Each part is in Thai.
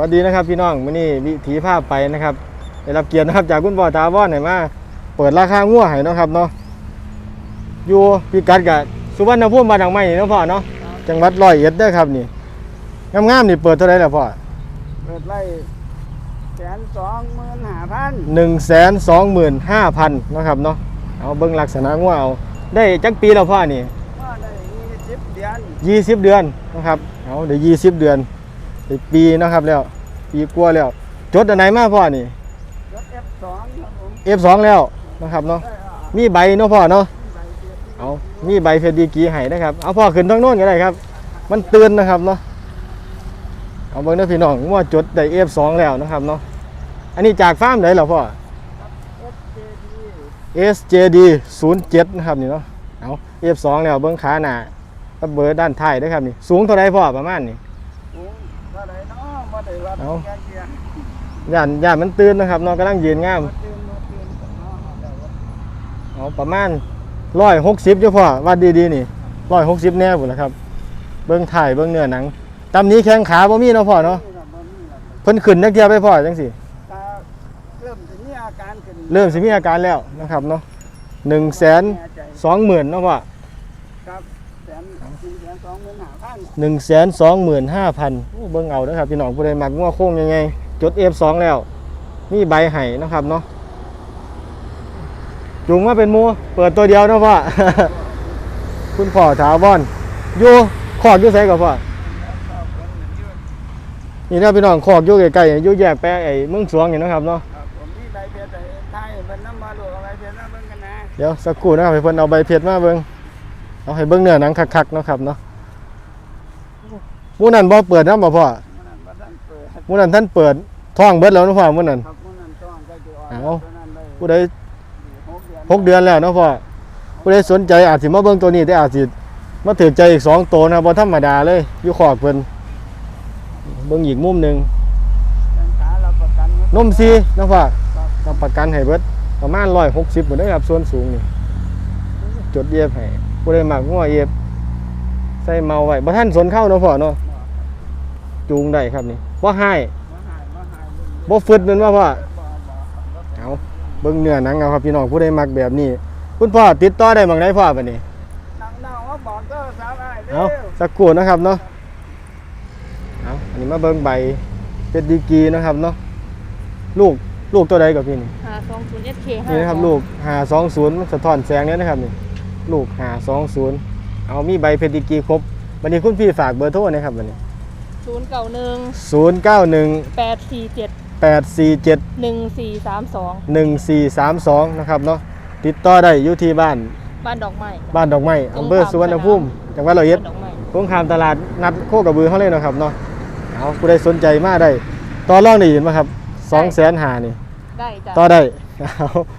วัสดีนะครับพี่น้องมื้อนี้วิถีภาพไปนะครับได้รับเกียรตินะครับจากคุณพ่อตาว่อนให้มาเปิดราคางัวให้เนาะครับเนาะอยู่พิกัดกับสุวรรณภูมิบ้านหลังใหม่นี่เนาะพ่อเนาะจังหวัดร้อยเอ็ดเด้อครับนี่งามๆนี่เปิดเท่าไหร่ล่ะพ่อเปิดไล่แสนสองหมื่นห้าพันหนึ่งแสนสองหมื่นห้าพันนาะครับเนาะเอาเบิ่งลักษณะงัวเอาได้จักปีแล้วพ่อนี่ว่าได้ยี่สิบเดือนยี่สิบเดือนนะครับเอาได้ยี่สิบเดือนได้ ปีเนาะครับแล้ว ปีกว่าแล้ว จดอันไหนมาพ่อนี่ รถเอฟสองครับผม F2 แล้วนะครับเนาะ ได้อะมีใบเนาะพ่อเนาะ ใบเดียวที่เอามีใบเฟรดีกรีให้นะครับ เอาพ่อขึ้นทั้งโน้นก็ได้ครับ มันเตือนนะครับเนาะ เอาเบิ่งเด้อพี่น้องว่าจดได้ F2 แล้วนะครับเนาะ อันนี้จากฟาร์มไหนเหรอพ่อเอฟเจดี SJD 07นะครับนี่เนาะ เอา F2 แล้วเบิ่งขาหน้ากับเบอร์ด้านท้ายเด้อครับนี่ สูงเท่าไรพ่อประมาณนี่ เอาแค่เกียร์ย่านย่านมันตื่นนะครับเนาะกำลังยืนงามบ่ตื่นบ่ตื่นเนาะแต่ว่าเอาประมาณร้อยหกสิบเจ้าพ่อวัดดีๆนี่ร้อยหกสิบแน่พุ่นละครับ เบิ้งถ่ายเบิ้งเนื้อหนังตำนี้แข้งขาบ่มีเนาะพ่อเนาะนี่ล่ะบ่มีล่ะเพิ่นขึ้นนักเทียบไปพ่อจังสิตาเริ่มจะมีอาการขึ้นเริ่มสิมีอาการแล้วนะครับเนาะหนึ่งแสนแน่ใจสองหมื่นเนาะพ่อครับ แสนสี่แสนสองหมื่นห้าพันหนึ่งแสนสองหมื่นห้าพันเบิ้งเอาเด้อครับพี่น้องผู้ใดมักงัวโค้งยังไง จดเอฟสองแล้วมีใบไห้นะครับเนาะจุงมาเป็นหมูเปิดตัวเดียวเนาะพ่อ คุณพ่อถาวรอยู่ขอดอยู่ไสกับพ่อ นี่นะพี่น้องขอกอยู่ใกล้ๆอยู่แยกแปะไอ้เมืองสวงนี่นะครับเนาะ ครับผมมีใบเพียรแต่ไทยเป็นน้ำมาลูกเอาใบเพียรมาเบิ่งกันนะ เดี๋ยวสักครู่นะครับให้เพิ่นเอาใบเพชรมาเบิ่ง เอาให้เบิ่งเนื้อหนังคักๆเนาะครับเนาะหมู่นั้นบ่เปิดนำบ่พ่อมันนั้นบ่ทันเปิดหมู่นั้นท่านเปิดท้องเบิดแล้วเนาะพ่อหมู่นั้นครับมันนั้นต้องก็จะออกเอาตัวนั้นได้ผู้ใดหกเดือนหกเดือนแล้วเนาะพ่อผู้ใดสนใจอาจสิมาเบิ่งตัวนี้แต่อาจสิมาถือใจอีกสองตัวนะครับบ่ธรรมดาเลยอยู่ขอกเพิ่นเบิ่งอีกมุมหนึงแขนขาเราประกันนมซีเนาะพ่อครับรับประกันให้เบิดประมาณ160บ่ได้อครับส่วนสูงนี่จดเอียบให้ ผู้ใดมักงัวเอียบใส่เมาไว้บ่ท่านสนเข้าเนาะพ่อเนาะจูงได้ครับนี่บ่ให้บ่หายบ่หายเบิ่งบ่ฟึดแม่นว่าพ่อบ่บ่ครับเอาเบิ่งเนื้อหนังเอาครับพี่น้องผู้ใดมักแบบนี้ คุณพ่อติดต่อได้หม่องใดพ่อบัดนี้นังเน่าว่าบอกก็สาวได้เด้เอาอสักครู่นะครับเนาะเอาอันนี้มาเบิ่งใบเป็นดีกรีนะครับเนาะลูกลูกตัวใดกับพี่นี่หาสองศูนย์เอสเคห้านี่นะครับลูก520มันสะท้อนแสงเนี่ยนะครับนี่ ลูก520เอามีใบเพดิกีครบวันนี้คุณพี่ฝากเบอร์โทรนะครับวันนี้ศูนย์เก้าหนึ่ง091แปดสี่เจ็ด847หนึ่งสี่สามสอง1432นะครับเนาะติดต่อได้อยู่ที่บ้านบ้านดอกไม้บ้านดอกไม้อำเภอสุวรรณภูมิจังหวัดร้อยเอ็ดบ้านดอกไม้ตรงข้ามตลาดนัดโคกระบือเขาเลยนะครับเนาะเอาผู้ใดสนใจมากได้ต่อรองได้ยินไหมครับสองแสนหานี่ได้จ้ะต่อได้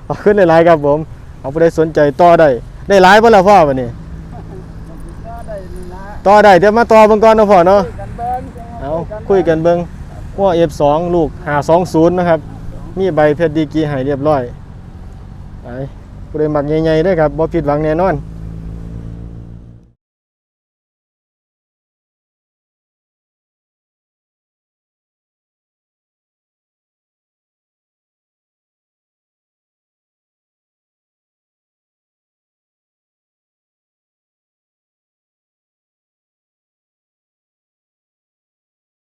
เอาขึ้นในไลน์ครับผม เอาผู้ใดสนใจต่อได้ ได้หลายเพิ่นแล้วพ่อวันนี้ก็ได้นี่นะต่อได้เดี๋ยวมาต่อเบิ่งก่อนเนาะพ่อเนาะคุยกันเบิ่งเอาคุยกันเบิ่งว่า F2 ลูก520นะครับ มีใบเพชรดีกรีให้เรียบร้อยไปผู้ใดมักใหญ่ๆเด้อครับบ่ผิดหวังแน่นอน